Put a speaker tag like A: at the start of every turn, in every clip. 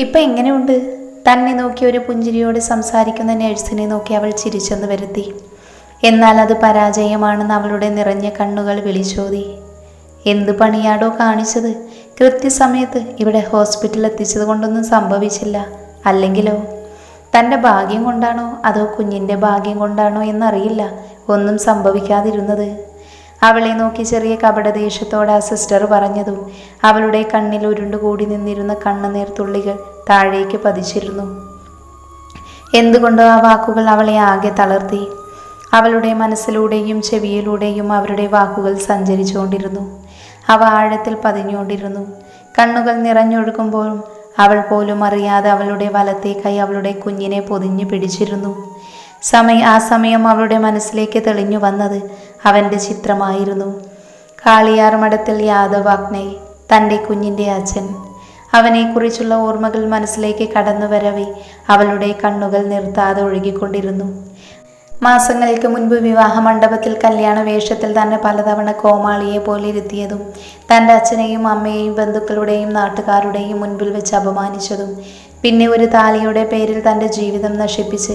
A: ഇപ്പം എങ്ങനെയുണ്ട്? തന്നെ നോക്കി ഒരു പുഞ്ചിരിയോട് സംസാരിക്കുന്ന നഴ്സിനെ നോക്കി അവൾ ചിരിച്ചെന്ന് വരുത്തി. എന്നാൽ അത് പരാജയമാണെന്ന് അവളുടെ നിറഞ്ഞ കണ്ണുകൾ വിളിച്ചോതി. എന്ത് പണിയാടോ കാണിച്ചത്? കൃത്യസമയത്ത് ഇവിടെ ഹോസ്പിറ്റലിൽ എത്തിച്ചത് കൊണ്ടൊന്നും സംഭവിച്ചില്ല. അല്ലെങ്കിലോ? തന്റെ ഭാഗ്യം കൊണ്ടാണോ അതോ കുഞ്ഞിന്റെ ഭാഗ്യം കൊണ്ടാണോ എന്നറിയില്ല. ഒന്നും സംഭവിക്കാതിരുന്നത്. അവളെ നോക്കി ചെറിയ കപടദേഷ്യത്തോടെ ആ സിസ്റ്റർ പറഞ്ഞതും അവളുടെ കണ്ണിൽ ഉരുണ്ടുകൂടി നിന്നിരുന്ന കണ്ണുനീർ തുള്ളികൾ താഴേക്ക് പതിച്ചിരുന്നു. എന്തുകൊണ്ടോ ആ വാക്കുകൾ അവളെ ആകെ തളർത്തി. അവളുടെ മനസ്സിലൂടെയും ചെവിയിലൂടെയും അവരുടെ വാക്കുകൾ സഞ്ചരിച്ചുകൊണ്ടിരുന്നു. അവ ആഴത്തിൽ പതിഞ്ഞുകൊണ്ടിരുന്നു. കണ്ണുകൾ നിറഞ്ഞൊഴുകുമ്പോഴും അവൾ പോലും അറിയാതെ അവളുടെ വലത്തെ കൈ അവളുടെ കുഞ്ഞിനെ പൊതിഞ്ഞു പിടിച്ചിരുന്നു. സമയ ആ സമയം അവളുടെ മനസ്സിലേക്ക് തെളിഞ്ഞു വന്നത് അവന്റെ ചിത്രമായിരുന്നു. കാളിയാർ മഠത്തിൽ യാദവാഗ്നെ തന്റെ കുഞ്ഞിന്റെ അച്ഛൻ. അവനെക്കുറിച്ചുള്ള ഓർമ്മകൾ മനസ്സിലേക്ക് കടന്നു വരവേ അവളുടെ കണ്ണുകൾ നിർത്താതെ ഒഴുകിക്കൊണ്ടിരുന്നു. മാസങ്ങൾക്ക് മുൻപ് വിവാഹ മണ്ഡപത്തിൽ കല്യാണ വേഷത്തിൽ തന്നെ പലതവണ കോമാളിയെ പോലെ ഇരുത്തിയതും തന്റെ അച്ഛനെയും അമ്മയെയും ബന്ധുക്കളുടെയും നാട്ടുകാരുടെയും മുൻപിൽ വെച്ച് അപമാനിച്ചതും പിന്നെ ഒരു താലിയുടെ പേരിൽ തന്റെ ജീവിതം നശിപ്പിച്ച്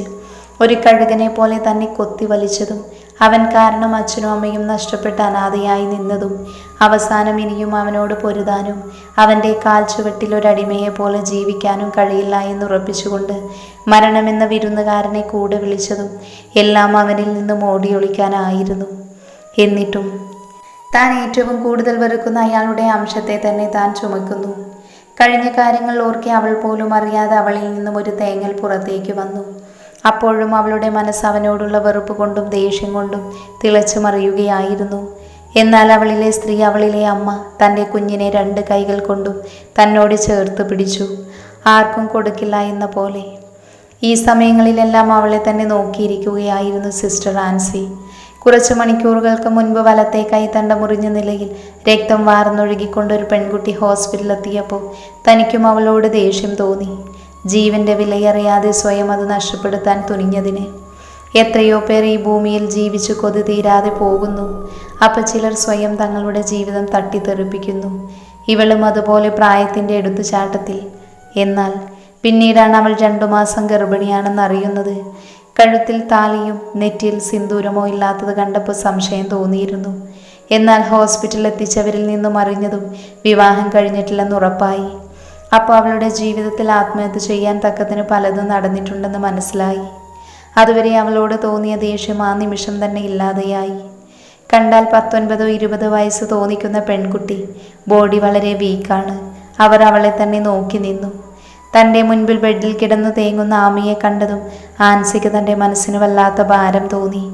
A: ഒരു കഴുകനെ പോലെ തന്നെ കൊത്തി വലിച്ചതും അവൻ കാരണം അച്ഛനും അമ്മയും നഷ്ടപ്പെട്ട് അനാഥയായി നിന്നതും അവസാനം ഇനിയും അവനോട് പൊരുതാനും അവന്റെ കാൽ ചുവട്ടിൽ ഒരടിമയെ പോലെ ജീവിക്കാനും കഴിയില്ല എന്ന് ഉറപ്പിച്ചുകൊണ്ട് മരണമെന്ന വിരുന്നുകാരനെ കൂടെ വിളിച്ചതും എല്ലാം അവനിൽ നിന്നും ഓടിയൊളിക്കാനായിരുന്നു. എന്നിട്ടും താൻ ഏറ്റവും കൂടുതൽ വെറുക്കുന്ന അയാളുടെ അംശത്തെ തന്നെ താൻ ചുമക്കുന്നു. കഴിഞ്ഞ കാര്യങ്ങൾ ഓർക്കെ അവൾ പോലും അറിയാതെ അവളിൽ നിന്നും ഒരു തേങ്ങൽ പുറത്തേക്ക് വന്നു. അപ്പോഴും അവളുടെ മനസ്സ് അവനോടുള്ള വെറുപ്പ് കൊണ്ടും ദേഷ്യം കൊണ്ടും തിളച്ചു മറിയുകയായിരുന്നു. എന്നാൽ അവളിലെ സ്ത്രീ അവളിലെ അമ്മ തന്റെ കുഞ്ഞിനെ രണ്ട് കൈകൾ കൊണ്ടും തന്നോട് ചേർത്ത് പിടിച്ചു. ആർക്കും കൊടുക്കില്ല എന്ന പോലെ. ഈ സമയങ്ങളിലെല്ലാം അവളെ തന്നെ നോക്കിയിരിക്കുകയായിരുന്നു സിസ്റ്റർ ആൻസി. കുറച്ച് മണിക്കൂറുകൾക്ക് മുൻപ് വലത്തെ തണ്ട മുറിഞ്ഞ നിലയിൽ രക്തം വാർന്നൊഴുകിക്കൊണ്ട് ഒരു പെൺകുട്ടി ഹോസ്പിറ്റലിലെത്തിയപ്പോൾ തനിക്കും അവളോട് ദേഷ്യം തോന്നി. ജീവന്റെ വിലയറിയാതെ സ്വയം അത് നഷ്ടപ്പെടുത്താൻ തുനിഞ്ഞതിനെ. എത്രയോ പേർ ഈ ഭൂമിയിൽ ജീവിച്ചു കൊതി തീരാതെ പോകുന്നു. അപ്പം ചിലർ സ്വയം തങ്ങളുടെ ജീവിതം തട്ടിത്തെറിപ്പിക്കുന്നു. ഇവളും അതുപോലെ പ്രായത്തിന്റെ എടുത്തുചാട്ടത്തിൽ. എന്നാൽ പിന്നീടാണ് അവൾ രണ്ടു മാസം ഗർഭിണിയാണെന്ന് അറിയുന്നത്. കഴുത്തിൽ താലിയും നെറ്റിയിൽ സിന്ദൂരമോ ഇല്ലാത്തത് കണ്ടപ്പോൾ സംശയം തോന്നിയിരുന്നു. എന്നാൽ ഹോസ്പിറ്റലിൽ എത്തിച്ചവരിൽ നിന്നും അറിഞ്ഞതും വിവാഹം കഴിഞ്ഞിട്ടില്ലെന്ന് ഉറപ്പായി. അപ്പോൾ അവളുടെ ജീവിതത്തിൽ ആത്മഹത്യ ചെയ്യാൻ തക്കത്തിന് പലതും നടന്നിട്ടുണ്ടെന്ന് മനസ്സിലായി. അതുവരെ അവളോട് തോന്നിയ ദേഷ്യം ആ നിമിഷം തന്നെ ഇല്ലാതെയായി. കണ്ടാൽ പത്തൊൻപതോ ഇരുപതോ വയസ്സ് തോന്നിക്കുന്ന പെൺകുട്ടി ബോഡി വളരെ വീക്കാണ്. അവർ അവളെ തന്നെ നോക്കി നിന്നു. തന്റെ മുൻപിൽ ബെഡിൽ കിടന്നു തേങ്ങുന്ന ആമിയെ കണ്ടതും ആൻസിക്ക് തന്റെ മനസ്സിന് വല്ലാത്ത ഭാരം തോന്നി.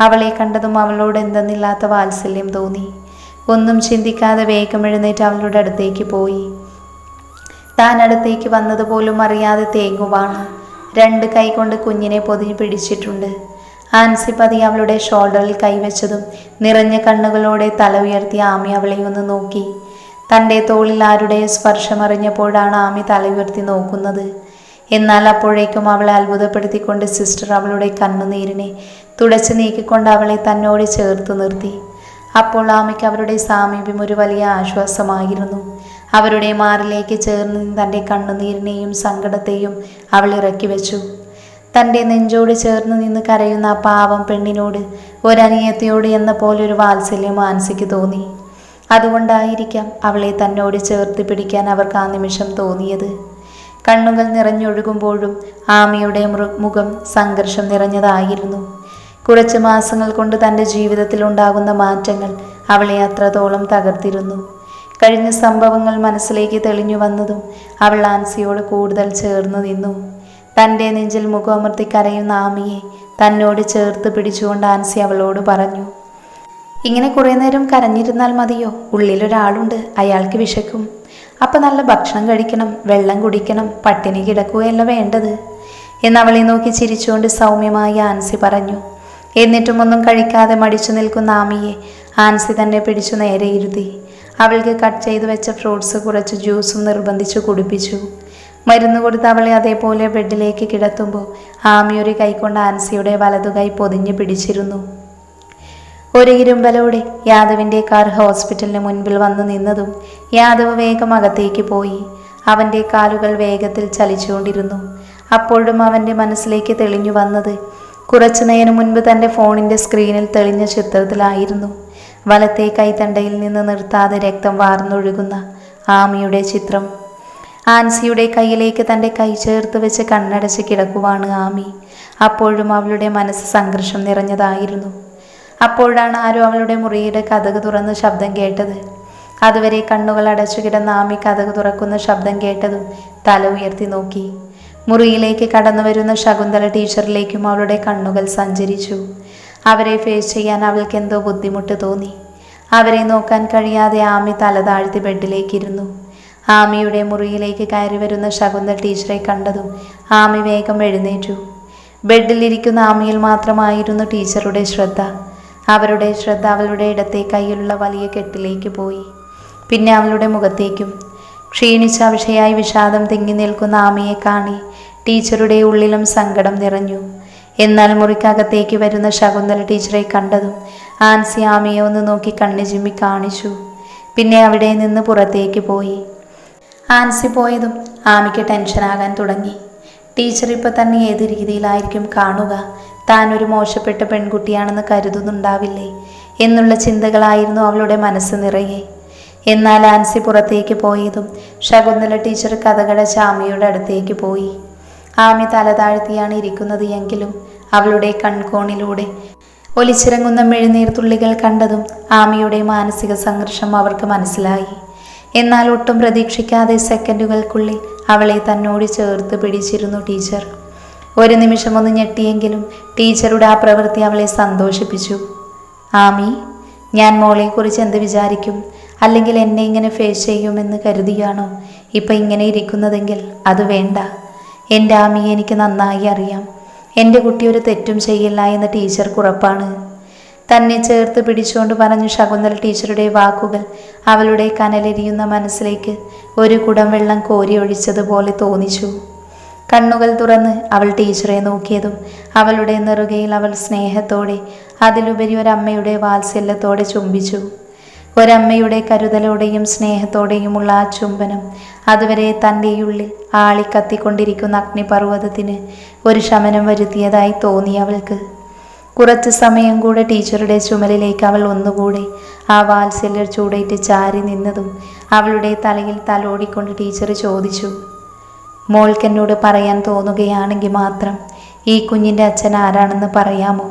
A: അവളെ കണ്ടതും അവളോട് എന്തെന്നില്ലാത്ത വാത്സല്യം തോന്നി. ഒന്നും ചിന്തിക്കാതെ വേഗം എഴുന്നേറ്റ് അവളുടെ അടുത്തേക്ക് പോയി. താൻ അടുത്തേക്ക് വന്നതുപോലും അറിയാതെ തേങ്ങുവാണ്. രണ്ട് കൈകൊണ്ട് കുഞ്ഞിനെ പൊതിഞ്ഞു പിടിച്ചിട്ടുണ്ട്. ആൻസി പതി അവളുടെ ഷോൾഡറിൽ കൈവച്ചതും നിറഞ്ഞ കണ്ണുകളോടെ തല ഉയർത്തിയ ആമി അവളെ ഒന്ന് നോക്കി. തന്റെ തോളിൽ ആരുടെ സ്പർശമറിഞ്ഞപ്പോഴാണ് ആമി തല ഉയർത്തി നോക്കുന്നത്. എന്നാൽ അപ്പോഴേക്കും അവളെ അത്ഭുതപ്പെടുത്തിക്കൊണ്ട് സിസ്റ്റർ അവളുടെ കണ്ണുനീരിനെ തുടച്ചു നീക്കിക്കൊണ്ട് അവളെ തന്നോട് ചേർത്ത് നിർത്തി. അപ്പോൾ ആമയ്ക്ക് അവരുടെ സാമീപ്യം ഒരു വലിയ ആശ്വാസമായിരുന്നു. അവരുടെ മാറിലേക്ക് ചേർന്ന് തന്റെ കണ്ണുനീരിനെയും സങ്കടത്തെയും അവൾ ഇറക്കി വെച്ചു തന്റെ നെഞ്ചോട് ചേർന്ന് നിന്ന് കരയുന്ന ആ പാവം പെണ്ണിനോട് ഒരനിയത്തിയോട് എന്ന പോലെ ഒരു വാത്സല്യം മാനസിക്ക് തോന്നി. അതുകൊണ്ടായിരിക്കാം അവളെ തന്നോട് ചേർത്ത് പിടിക്കാൻ അവർക്ക് ആ നിമിഷം തോന്നിയത്. കണ്ണുകൾ നിറഞ്ഞൊഴുകുമ്പോഴും ആമിയുടെ മുഖം സംഘർഷം നിറഞ്ഞതായിരുന്നു. കുറച്ച് മാസങ്ങൾ കൊണ്ട് തന്റെ ജീവിതത്തിൽ ഉണ്ടാകുന്ന മാറ്റങ്ങൾ അവളെ അത്രത്തോളം തകർത്തിരുന്നു. കഴിഞ്ഞ സംഭവങ്ങൾ മനസ്സിലേക്ക് തെളിഞ്ഞു വന്നതും അവൾ ആൻസിയോട് കൂടുതൽ ചേർന്നു നിന്നു. തന്റെ നെഞ്ചിൽ മുഖമർത്തി കരയുന്ന ആമിയെ തന്നോട് ചേർത്ത് പിടിച്ചുകൊണ്ട് ആൻസി അവളോട് പറഞ്ഞു ഇങ്ങനെ കുറേ നേരം കരഞ്ഞിരുന്നാൽ മതിയോ? ഉള്ളിലൊരാളുണ്ട് അയാൾക്ക് വിശക്കും. അപ്പം നല്ല ഭക്ഷണം കഴിക്കണം വെള്ളം കുടിക്കണം പട്ടിണി കിടക്കുകയല്ല വേണ്ടത്? എന്നവളെ നോക്കി ചിരിച്ചുകൊണ്ട് സൗമ്യമായി ആൻസി പറഞ്ഞു. എന്നിട്ടും ഒന്നും കഴിക്കാതെ മടിച്ചു നിൽക്കുന്ന ആമിയെ ആൻസി തന്നെ പിടിച്ചു നേരെ ഇരുത്തി. അവൾക്ക് കട്ട് ചെയ്തു വെച്ച ഫ്രൂട്ട്സ് കുറച്ച് ജ്യൂസും നിർബന്ധിച്ച് കുടിപ്പിച്ചു. മരുന്ന് കൊടുത്ത് അവളെ അതേപോലെ ബെഡിലേക്ക് കിടത്തുമ്പോൾ ആമിയൊരു കൈക്കൊണ്ട് കൈകൊണ്ട് ആൻസിയുടെ വലതു കൈ പൊതിഞ്ഞു പിടിച്ചിരുന്നു. ഒരു ഇരുമ്പലോടെ യാദവിന്റെ കാർ ഹോസ്പിറ്റലിന് മുൻപിൽ വന്നു നിന്നതും യാദവ് വേഗം അകത്തേക്ക് പോയി. അവന്റെ കാലുകൾ വേഗത്തിൽ ചലിച്ചുകൊണ്ടിരുന്നു. അപ്പോഴും അവന്റെ മനസ്സിലേക്ക് തെളിഞ്ഞു വന്നത് കുറച്ചു നേരം മുൻപ് തന്റെ ഫോണിന്റെ സ്ക്രീനിൽ തെളിഞ്ഞ ചിത്രത്തിലായിരുന്നു. വലത്തെ കൈത്തണ്ടയിൽ നിന്ന് നിർത്താതെ രക്തം വാർന്നൊഴുകുന്ന ആമിയുടെ ചിത്രം. ആൻസിയുടെ കയ്യിലേക്ക് തന്റെ കൈ ചേർത്ത് വെച്ച് കണ്ണടച്ച് കിടക്കുവാണ് ആമി. അപ്പോഴും അവളുടെ മനസ്സ് സംഘർഷം നിറഞ്ഞതായിരുന്നു. അപ്പോഴാണ് ആരോ അവളുടെ മുറിയുടെ കഥക് തുറന്ന് ശബ്ദം കേട്ടത്. അതുവരെ കണ്ണുകൾ അടച്ചു കിടന്ന ആമി കഥക് തുറക്കുന്ന ശബ്ദം കേട്ടതും തല ഉയർത്തി നോക്കി. മുറിയിലേക്ക് കടന്നു വരുന്ന ശകുന്തള ടീച്ചറിലേക്കും അവളുടെ കണ്ണുകൾ സഞ്ചരിച്ചു. അവരെ ഫേസ് ചെയ്യാൻ അവൾക്ക് എന്തോ ബുദ്ധിമുട്ട് തോന്നി. അവരെ നോക്കാൻ കഴിയാതെ ആമി തല താഴ്ത്തി ബെഡിലേക്കിരുന്നു. ആമിയുടെ മുറിയിലേക്ക് കയറി വരുന്ന ശകുന്തള ടീച്ചറെ കണ്ടതും ആമി വേഗം എഴുന്നേറ്റു. ബെഡിലിരിക്കുന്ന ആമിയിൽ മാത്രമായിരുന്നു ടീച്ചറുടെ ശ്രദ്ധ. അവരുടെ ശ്രദ്ധ അവളുടെ ഇടത്തെ കയ്യിലുള്ള വലിയ കെട്ടിലേക്ക് പോയി. പിന്നെ അവളുടെ മുഖത്തേക്കും. ക്ഷീണിച്ച വിഷയായി വിഷാദം തിങ്ങി നിൽക്കുന്ന ആമിയെ കാണി ടീച്ചറുടെ ഉള്ളിലും സങ്കടം നിറഞ്ഞു. എന്നാൽ മുറിക്കകത്തേക്ക് വരുന്ന ശകുന്തല ടീച്ചറെ കണ്ടതും ആൻസി ആമിയെ ഒന്ന് നോക്കി കണ്ണു ചിമ്മി കാണിച്ചു. പിന്നെ അവിടെ നിന്ന് പുറത്തേക്ക് പോയി. ആൻസി പോയതും ആമിക്ക് ടെൻഷനാകാൻ തുടങ്ങി. ടീച്ചർ ഇപ്പോൾ തന്നെ ഏത് രീതിയിലായിരിക്കും കാണുക? താൻ ഒരു മോശപ്പെട്ട പെൺകുട്ടിയാണെന്ന് കരുതുന്നുണ്ടാവില്ലേ? എന്നുള്ള ചിന്തകളായിരുന്നു അവളുടെ മനസ്സ് നിറയെ. എന്നാൽ ആൻസി പുറത്തേക്ക് പോയതും ശകുന്തല ടീച്ചർ കഥകട ചാമിയുടെ അടുത്തേക്ക് പോയി. ആമി തല താഴ്ത്തിയാണ് ഇരിക്കുന്നത് എങ്കിലും അവളുടെ കൺകോണിലൂടെ ഒലിച്ചിറങ്ങുന്ന മെഴുനീർത്തുള്ളികൾ കണ്ടതും ആമിയുടെ മാനസിക സംഘർഷം അവർക്ക് മനസ്സിലായി. എന്നാൽ ഒട്ടും പ്രതീക്ഷിക്കാതെ സെക്കൻഡുകൾക്കുള്ളിൽ അവളെ തന്നോട് ചേർത്ത് പിടിച്ചിരുന്നു ടീച്ചർ. ഒരു നിമിഷം ഒന്ന് ഞെട്ടിയെങ്കിലും ടീച്ചറുടെ ആ പ്രവൃത്തി അവളെ സന്തോഷിപ്പിച്ചു. ആമി ഞാൻ മോളെക്കുറിച്ച് എന്ത് വിചാരിക്കും? അല്ലെങ്കിൽ എന്നെ ഇങ്ങനെ ഫേസ് ചെയ്യുമെന്ന് കരുതിയാണോ? ഇപ്പം ഇങ്ങനെ ഇരിക്കുന്നതെങ്കിൽ അത് വേണ്ട. എന്റെ ആമിയെ എനിക്ക് നന്നായി അറിയാം. എന്റെ കുട്ടി ഒരു തെറ്റും ചെയ്യില്ല എന്ന് ടീച്ചർക്ക് ഉറപ്പാണ്. തന്നെ ചേർത്ത് പിടിച്ചുകൊണ്ട് പറഞ്ഞു ശകുന്തല ടീച്ചറുടെ വാക്കുകൾ അവളുടെ കനലെരിയുന്ന മനസ്സിലേക്ക് ഒരു കുടം വെള്ളം കോരി ഒഴിച്ചതുപോലെ തോന്നിച്ചു. കണ്ണുകൾ തുറന്ന് അവൾ ടീച്ചറെ നോക്കിയതും അവളുടെ നെറുകയിൽ അവൾ സ്നേഹത്തോടെ അതിലുപരി ഒരു അമ്മയുടെ വാത്സല്യത്തോടെ ചുംബിച്ചു. ഒരമ്മയുടെ കരുതലോടെയും സ്നേഹത്തോടെയുമുള്ള ആ ചുംബനം അതുവരെ തന്റെ ഉള്ളിൽ ആളി കത്തിക്കൊണ്ടിരിക്കുന്ന അഗ്നിപർവതത്തിന് ഒരു ശമനം വരുത്തിയതായി തോന്നി അവൾക്ക്. കുറച്ച് സമയം കൂടെ ടീച്ചറുടെ ചുമലിലേക്ക് അവൾ ഒന്നുകൂടെ ആ വാത്സല്യ ചൂടേറ്റ് ചാരി നിന്നതും അവളുടെ തലയിൽ തലോടിക്കൊണ്ട് ടീച്ചർ ചോദിച്ചു മോൾക്കെന്നോട് പറയാൻ തോന്നുകയാണെങ്കിൽ മാത്രം ഈ കുഞ്ഞിന്റെ അച്ഛൻ ആരാണെന്ന് പറയാമോ?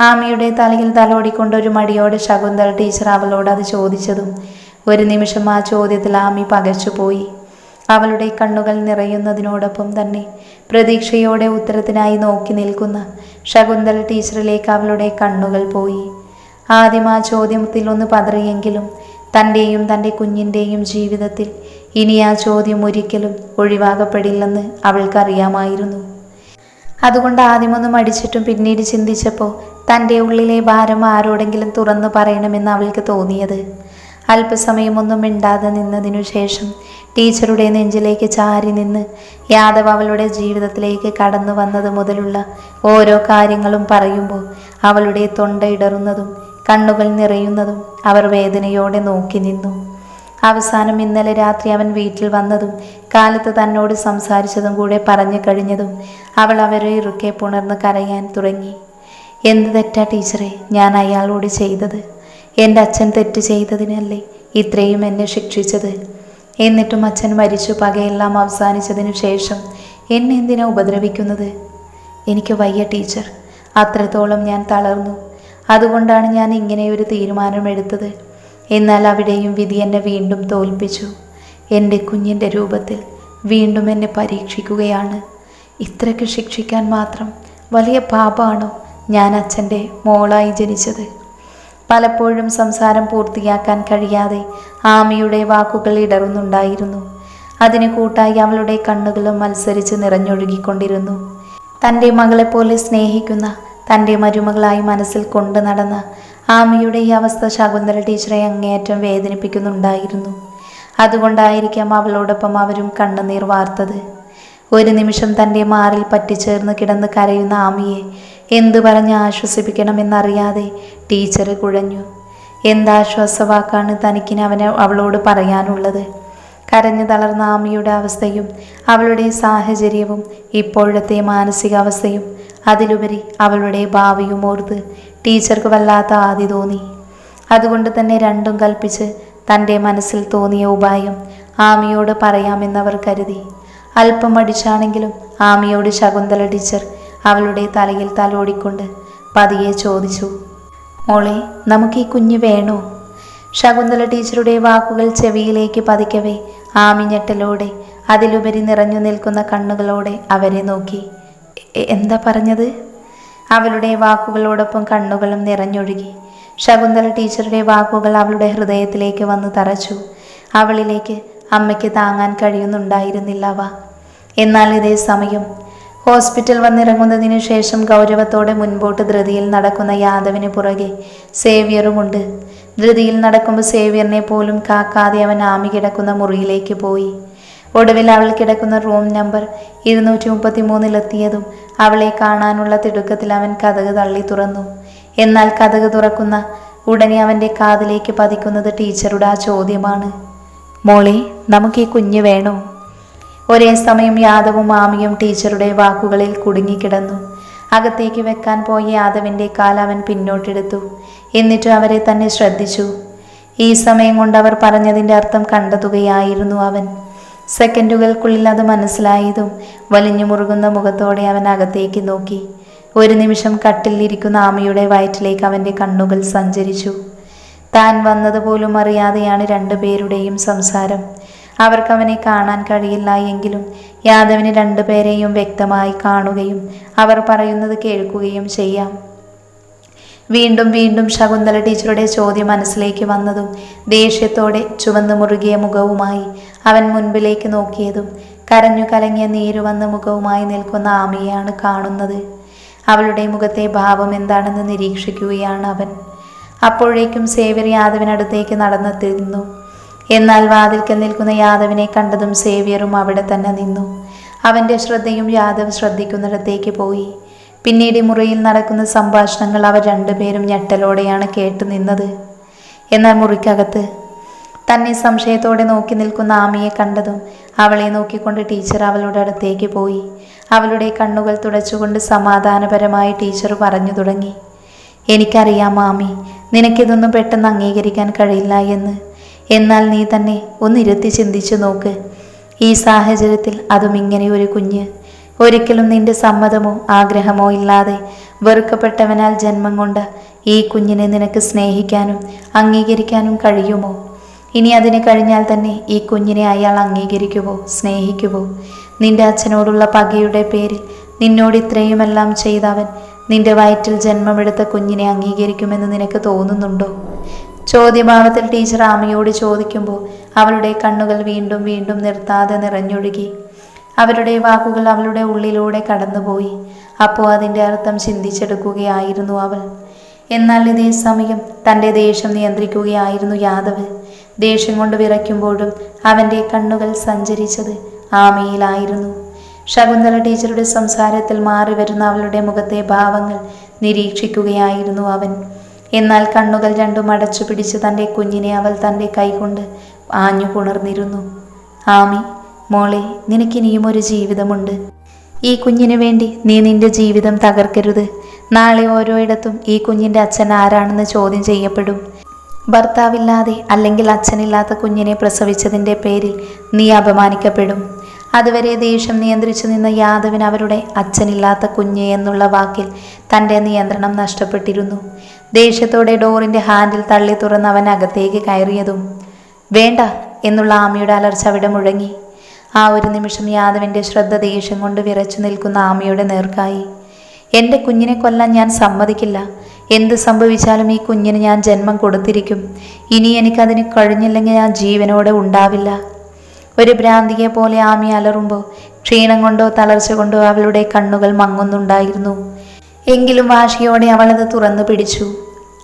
A: ആമിയുടെ തലയിൽ തലോടിക്കൊണ്ട് ഒരു മടിയോട് ശകുന്തള ടീച്ചർ അവളോട് അത് ചോദിച്ചതും ഒരു നിമിഷം ആ ചോദ്യത്തിൽ ആമി പകച്ചുപോയി. അവളുടെ കണ്ണുകൾ നിറയുന്നതിനോടൊപ്പം തന്നെ പ്രതീക്ഷയോടെ ഉത്തരത്തിനായി നോക്കി നിൽക്കുന്ന ശകുന്തള ടീച്ചറിലേക്ക് അവളുടെ കണ്ണുകൾ പോയി. ആദ്യം ആ ചോദ്യത്തിൽ ഒന്ന് പതറിയെങ്കിലും തന്റെയും തന്റെ കുഞ്ഞിന്റെയും ജീവിതത്തിൽ ഇനി ആ ചോദ്യം ഒരിക്കലും ഒഴിവാകപ്പെടില്ലെന്ന് അവൾക്കറിയാമായിരുന്നു. അതുകൊണ്ട് ആദ്യമൊന്നും അടിച്ചിട്ടും പിന്നീട് ചിന്തിച്ചപ്പോൾ തന്റെ ഉള്ളിലെ ഭാരം ആരോടെങ്കിലും തുറന്നു പറയണമെന്ന് അവൾക്ക് തോന്നിയത്. അല്പസമയമൊന്നും മിണ്ടാതെ നിന്നതിനു ശേഷം ടീച്ചറുടെ നെഞ്ചിലേക്ക് ചാരി നിന്ന് യാദവ് അവളുടെ ജീവിതത്തിലേക്ക് കടന്നു വന്നത് മുതലുള്ള ഓരോ കാര്യങ്ങളും പറയുമ്പോൾ അവളുടെ തൊണ്ട ഇടറുന്നതും കണ്ണുകൾ നിറയുന്നതും അവർ വേദനയോടെ നോക്കി നിന്നു. അവസാനം ഇന്നലെ രാത്രി അവൻ വീട്ടിൽ വന്നതും കാലത്ത് തന്നോട് സംസാരിച്ചതും കൂടെ പറഞ്ഞു കഴിഞ്ഞതും അവൾ അവരെ ഇറുക്കെ പുണർന്ന് കരയാൻ തുടങ്ങി. എന്ത് തെറ്റാ ടീച്ചറെ? ഞാൻ അയാളോട് ചെയ്തത്. എന്റെ അച്ഛൻ തെറ്റ് ചെയ്തതിനല്ലേ ഇത്രയും എന്നെ ശിക്ഷിച്ചത്. എന്നിട്ടും അച്ഛൻ മരിച്ചു പകയെല്ലാം അവസാനിച്ചതിനു ശേഷം എന്നെ എന്തിനാ ഉപദ്രവിക്കുന്നത്? എനിക്ക് വയ്യ ടീച്ചർ. അത്രത്തോളം ഞാൻ തളർന്നു. അതുകൊണ്ടാണ് ഞാൻ ഇങ്ങനെയൊരു തീരുമാനമെടുത്തത്. എന്നാൽ അവിടെയും വിധി എന്നെ വീണ്ടും തോൽപ്പിച്ചു. എന്റെ കുഞ്ഞിന്റെ രൂപത്തിൽ വീണ്ടും എന്നെ പരീക്ഷിക്കുകയാണ്. ഇത്രയ്ക്ക് ശിക്ഷിക്കാൻ മാത്രം വലിയ പാപമാണോ ഞാൻ അച്ഛന്റെ മോളായി ജനിച്ചത്. പലപ്പോഴും സംസാരം പൂർത്തിയാക്കാൻ കഴിയാതെ ആമിയുടെ വാക്കുകൾ ഇടറുന്നുണ്ടായിരുന്നു. അതിന് കൂട്ടായി അവളുടെ കണ്ണുകളും മത്സരിച്ച് നിറഞ്ഞൊഴുകിക്കൊണ്ടിരുന്നു. തന്റെ മകളെപ്പോലെ സ്നേഹിക്കുന്ന തന്റെ മരുമകളായി മനസ്സിൽ കൊണ്ടു നടന്ന ആമിയുടെ ഈ അവസ്ഥ ശകുന്തല ടീച്ചറെ അങ്ങേയറ്റം വേദനിപ്പിക്കുന്നുണ്ടായിരുന്നു. അതുകൊണ്ടായിരിക്കാം അവളോടൊപ്പം അവരും കണ്ണുനീർ വാർത്തത്. ഒരു നിമിഷം തന്റെ മാറിൽ പറ്റിച്ചേർന്ന് കിടന്ന് കരയുന്ന ആമിയെ എന്തു പറഞ്ഞ് ആശ്വസിപ്പിക്കണമെന്നറിയാതെ ടീച്ചർ കുഴഞ്ഞു. എന്താശ്വാസവാക്കാണ് തനിക്കിന് അവനെ അവളോട് പറയാനുള്ളത്? കരഞ്ഞു തളർന്ന ആമിയുടെ അവസ്ഥയും അവളുടെ സാഹചര്യവും ഇപ്പോഴത്തെ മാനസികാവസ്ഥയും അതിലുപരി അവളുടെ ഭാവിയും ഓർത്ത് ടീച്ചർക്ക് വല്ലാത്ത ആദി തോന്നി. അതുകൊണ്ട് തന്നെ രണ്ടും കൽപ്പിച്ച് തന്റെ മനസ്സിൽ തോന്നിയ ഉപായം ആമിയോട് പറയാമെന്നവർ കരുതി. അല്പം അടിച്ചാണെങ്കിലും ആമിയോട് ശകുന്തള ടീച്ചർ അവളുടെ തലയിൽ തലോടിക്കൊണ്ട് പതിയെ ചോദിച്ചു മോളെ നമുക്ക് ഈ കുഞ്ഞ് വേണോ? ശകുന്തല ടീച്ചറുടെ വാക്കുകൾ ചെവിയിലേക്ക് പതിക്കവേ ആമിഞ്ഞെട്ടലോടെ അതിലുപരി നിറഞ്ഞു നിൽക്കുന്ന കണ്ണുകളോടെ അവരെ നോക്കി. എന്താ പറഞ്ഞത്? അവളുടെ വാക്കുകളോടൊപ്പം കണ്ണുകളും നിറഞ്ഞൊഴുകി. ശകുന്തല ടീച്ചറുടെ വാക്കുകൾ അവളുടെ ഹൃദയത്തിലേക്ക് വന്ന് തറച്ചു. അവളിലേക്ക് അമ്മയ്ക്ക് താങ്ങാൻ കഴിയുന്നുണ്ടായിരുന്നില്ല അവ എന്നാൽ ഇതേ സമയം ഹോസ്പിറ്റൽ വന്നിറങ്ങുന്നതിനു ശേഷം ഗൗരവത്തോടെ മുൻപോട്ട് ധൃതിയിൽ നടക്കുന്ന യാദവിന് പുറകെ സേവ്യറുമുണ്ട്. ധൃതിയിൽ നടക്കുമ്പോൾ സേവ്യറിനെ പോലും കാക്കാതെ അവൻ ആമി കിടക്കുന്ന മുറിയിലേക്ക് പോയി. ഒടുവിൽ അവൾ കിടക്കുന്ന റൂം നമ്പർ ഇരുന്നൂറ്റി മുപ്പത്തി മൂന്നിലെത്തിയതും അവളെ കാണാനുള്ള തിടുക്കത്തിൽ അവൻ കഥക് തള്ളി തുറന്നു. എന്നാൽ കഥക് തുറക്കുന്ന ഉടനെ അവന്റെ കാതിലേക്ക് പതിക്കുന്നത് ടീച്ചറുടെ ആ ചോദ്യമാണ്. മോളെ നമുക്ക് ഈ കുഞ്ഞ് വേണോ? ഒരേ സമയം യാദവും ആമിയും ടീച്ചറുടെ വാക്കുകളിൽ കുടുങ്ങിക്കിടന്നു. അകത്തേക്ക് വെക്കാൻ പോയ യാദവിന്റെ കാൽ അവൻ പിന്നോട്ടെടുത്തു. എന്നിട്ട് അവരെ തന്നെ ശ്രദ്ധിച്ചു. ഈ സമയം കൊണ്ട് അവർ പറഞ്ഞതിന്റെ അർത്ഥം കണ്ടെത്തുകയായിരുന്നു അവൻ. സെക്കൻഡുകൾക്കുള്ളിൽ അത് മനസ്സിലായതും വലിഞ്ഞു മുറുകുന്ന മുഖത്തോടെ അവൻ അകത്തേക്ക് നോക്കി. ഒരു നിമിഷം കട്ടിലിരിക്കുന്ന ആമയുടെ വയറ്റിലേക്ക് അവന്റെ കണ്ണുകൾ സഞ്ചരിച്ചു. താൻ വന്നതുപോലും അറിയാതെയാണ് രണ്ടുപേരുടെയും സംസാരം. അവർക്ക് അവനെ കാണാൻ കഴിയില്ല എങ്കിലും യാദവിന് രണ്ടുപേരെയും വ്യക്തമായി കാണുകയും അവർ പറയുന്നത് കേൾക്കുകയും ചെയ്യാം. വീണ്ടും വീണ്ടും ശകുന്തല ടീച്ചറുടെ ചോദ്യം മനസ്സിലേക്ക് വന്നതും ദേഷ്യത്തോടെ ചുവന്നു മുറുകിയ മുഖവുമായി അവൻ മുൻപിലേക്ക് നോക്കിയതും കരഞ്ഞു കലങ്ങിയ നീരുവന്ന മുഖവുമായി നിൽക്കുന്ന ആമിയാണ് കാണുന്നത്. അവളുടെ മുഖത്തെ ഭാവം എന്താണെന്ന് നിരീക്ഷിക്കുകയാണ് അവൻ. അപ്പോഴേക്കും സേവ്യർ യാദവിനടുത്തേക്ക് നടന്നെത്തിരുന്നു എന്നാൽ വാതിൽക്കൽ നിൽക്കുന്ന യാദവിനെ കണ്ടതും സേവ്യറും അവിടെ തന്നെ നിന്നു. അവന്റെ ശ്രദ്ധയും യാദവ് ശ്രദ്ധിക്കുന്നിടത്തേക്ക് പോയി. പിന്നീട് മുറിയിൽ നടക്കുന്ന സംഭാഷണങ്ങൾ അവർ രണ്ടുപേരും ഞെട്ടലോടെയാണ് കേട്ടു നിന്നത്. എന്നാൽ മുറിക്കകത്ത് തന്നെ സംശയത്തോടെ നോക്കി നിൽക്കുന്ന ആമിയെ കണ്ടതും അവളെ നോക്കിക്കൊണ്ട് ടീച്ചർ അവളുടെ അടുത്തേക്ക് പോയി. അവളുടെ കണ്ണുകൾ തുടച്ചുകൊണ്ട് സമാധാനപരമായി ടീച്ചർ പറഞ്ഞു തുടങ്ങി. എനിക്കറിയാം മാമി. നിനക്കിതൊന്നും പെട്ടെന്ന് അംഗീകരിക്കാൻ കഴിയില്ല എന്ന്. എന്നാൽ നീ തന്നെ ഒന്നിരുത്തി ചിന്തിച്ചു നോക്ക്. ഈ സാഹചര്യത്തിൽ അതും ഇങ്ങനെ ഒരു കുഞ്ഞ്. ഒരിക്കലും നിന്റെ സമ്മതമോ ആഗ്രഹമോ ഇല്ലാതെ വെറുക്കപ്പെട്ടവനാൽ ജന്മം കൊണ്ട് ഈ കുഞ്ഞിനെ നിനക്ക് സ്നേഹിക്കാനും അംഗീകരിക്കാനും കഴിയുമോ? ഇനി അതിന് കഴിഞ്ഞാൽ തന്നെ ഈ കുഞ്ഞിനെ അയാൾ അംഗീകരിക്കുമോ സ്നേഹിക്കുമോ നിന്റെ അച്ഛനോടുള്ള പകയുടെ പേരിൽ നിന്നോട് ഇത്രയുമെല്ലാം ചെയ്തവൻ നിന്റെ വയറ്റിൽ ജന്മമെടുത്ത കുഞ്ഞിനെ അംഗീകരിക്കുമെന്ന് നിനക്ക് തോന്നുന്നുണ്ടോ? ചോദ്യഭാവത്തിൽ ടീച്ചർ ആമയോട് ചോദിക്കുമ്പോൾ അവളുടെ കണ്ണുകൾ വീണ്ടും വീണ്ടും നിർത്താതെ നിറഞ്ഞൊഴുകി. അവരുടെ വാക്കുകൾ അവളുടെ ഉള്ളിലൂടെ കടന്നുപോയി. അപ്പോൾ അതിന്റെ അർത്ഥം ചിന്തിച്ചെടുക്കുകയായിരുന്നു അവൾ. എന്നാൽ ഇതേ സമയം തന്റെ ദേഷ്യം നിയന്ത്രിക്കുകയായിരുന്നു യാദവ്. ദേഷ്യം കൊണ്ട് വിറയ്ക്കുമ്പോഴും അവന്റെ കണ്ണുകൾ സഞ്ചരിച്ചത് ആമയിലായിരുന്നു. ശകുന്തള ടീച്ചറുടെ സംസാരത്തിൽ മാറി വരുന്ന അവളുടെ മുഖത്തെ ഭാവങ്ങൾ നിരീക്ഷിക്കുകയായിരുന്നു അവൻ. എന്നാൽ കണ്ണുകൾ രണ്ടും അടച്ചു പിടിച്ച് തന്റെ കുഞ്ഞിനെ അവൾ തന്റെ കൈകൊണ്ട് ആഞ്ഞു പുണർന്നിരുന്നു ആമി മോളെ നിനക്കിനിയും ഒരു ജീവിതമുണ്ട്. ഈ കുഞ്ഞിനു വേണ്ടി നീ നിന്റെ ജീവിതം തകർക്കരുത്. നാളെ ഓരോയിടത്തും ഈ കുഞ്ഞിന്റെ അച്ഛൻ ആരാണെന്ന് ചോദ്യം ചെയ്യപ്പെടും. ഭർത്താവില്ലാതെ അല്ലെങ്കിൽ അച്ഛനില്ലാത്ത കുഞ്ഞിനെ പ്രസവിച്ചതിന്റെ പേരിൽ നീ അപമാനിക്കപ്പെടും. അതുവരെ ദേഷ്യം നിയന്ത്രിച്ചു നിന്ന യാദവിന് അവരുടെ അച്ഛനില്ലാത്ത കുഞ്ഞ് എന്നുള്ള വാക്കിൽ തന്റെ നിയന്ത്രണം നഷ്ടപ്പെട്ടിരുന്നു. ദേഷ്യത്തോടെ ഡോറിന്റെ ഹാൻഡിൽ തള്ളി തുറന്ന് അവൻ അകത്തേക്ക് കയറിയതും വേണ്ട എന്നുള്ള ആമയുടെ അലർച്ച അവിടെ മുഴങ്ങി. ആ ഒരു നിമിഷം യാദവിന്റെ ശ്രദ്ധ ദേഷ്യം കൊണ്ട് വിറച്ചു നിൽക്കുന്ന ആമയുടെ നേർക്കായി. എന്റെ കുഞ്ഞിനെ കൊല്ലാൻ ഞാൻ സമ്മതിക്കില്ല. എന്ത് സംഭവിച്ചാലും ഈ കുഞ്ഞിന് ഞാൻ ജന്മം കൊടുത്തിരിക്കും. ഇനി എനിക്കതിന് കഴിഞ്ഞില്ലെങ്കിൽ ഞാൻ ജീവനോടെ ഉണ്ടാവില്ല. ഒരു ഭ്രാന്തിയെ പോലെ ആമി അലറുമ്പോൾ ക്ഷീണം കൊണ്ടോ തളർച്ച കൊണ്ടോ അവളുടെ കണ്ണുകൾ മങ്ങുന്നുണ്ടായിരുന്നു. എങ്കിലും വാശിയോടെ അവളത് തുറന്നു പിടിച്ചു.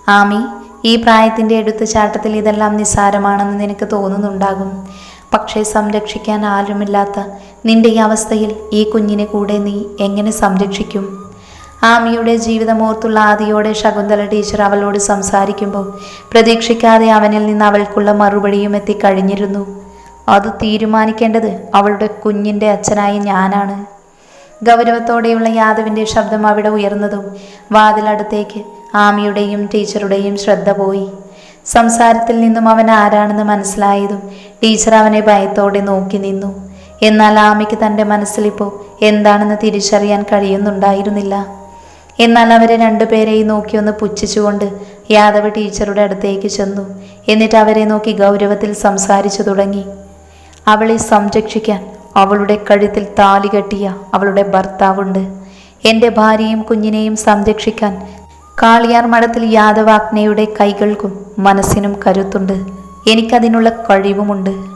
A: ആമി ഈ പ്രായത്തിന്റെ എടുത്തുചാട്ടത്തിൽ ഇതെല്ലാം നിസ്സാരമാണെന്ന് നിനക്ക് തോന്നുന്നുണ്ടാകും. പക്ഷേ സംരക്ഷിക്കാൻ ആരുമില്ലാത്ത നിന്റെ ഈ അവസ്ഥയിൽ ഈ കുഞ്ഞിനെ കൂടെ നീ എങ്ങനെ സംരക്ഷിക്കും? ആമിയുടെ ജീവിതമോർത്തുള്ള ആദിയോടെ ശകുന്തള ടീച്ചർ അവളോട് സംസാരിക്കുമ്പോൾ പ്രതീക്ഷിക്കാതെ അവനിൽ നിന്ന് അവൾക്കുള്ള മറുപടിയും എത്തിക്കഴിഞ്ഞിരുന്നു. അത് തീരുമാനിക്കേണ്ടത് അവളുടെ കുഞ്ഞിന്റെ അച്ഛനായ ഞാനാണ്. ഗൗരവത്തോടെയുള്ള യാദവിന്റെ ശബ്ദം അവിടെ ഉയർന്നതും വാതിലടുത്തേക്ക് ആമിയുടെയും ടീച്ചറുടെയും ശ്രദ്ധ പോയി. സംസാരത്തിൽ നിന്നും അവൻ ആരാണെന്ന് മനസ്സിലായതും ടീച്ചർ അവനെ ഭയത്തോടെ നോക്കി നിന്നു. എന്നാൽ ആമിക്ക് തന്റെ മനസ്സിലിപ്പോൾ എന്താണെന്ന് തിരിച്ചറിയാൻ കഴിയുന്നുണ്ടായിരുന്നില്ല. എന്നാൽ അവരെ രണ്ടുപേരെയും നോക്കി ഒന്ന് പുച്ഛിച്ചുകൊണ്ട് യാദവ് ടീച്ചറുടെ അടുത്തേക്ക് ചെന്നു. എന്നിട്ട് അവരെ നോക്കി ഗൗരവത്തിൽ സംസാരിച്ചു തുടങ്ങി. അവളെ സംരക്ഷിക്കാൻ അവളുടെ കഴുത്തിൽ താലി കെട്ടിയ അവളുടെ ഭർത്താവുണ്ട്. എന്റെ ഭാര്യയും കുഞ്ഞിനെയും സംരക്ഷിക്കാൻ കാളിയാർ മഠത്തിൽ യാദവാഗ്നയുടെ കൈകൾക്കും മനസ്സിനും കരുത്തുണ്ട്. എനിക്കതിനുള്ള കഴിവുമുണ്ട്.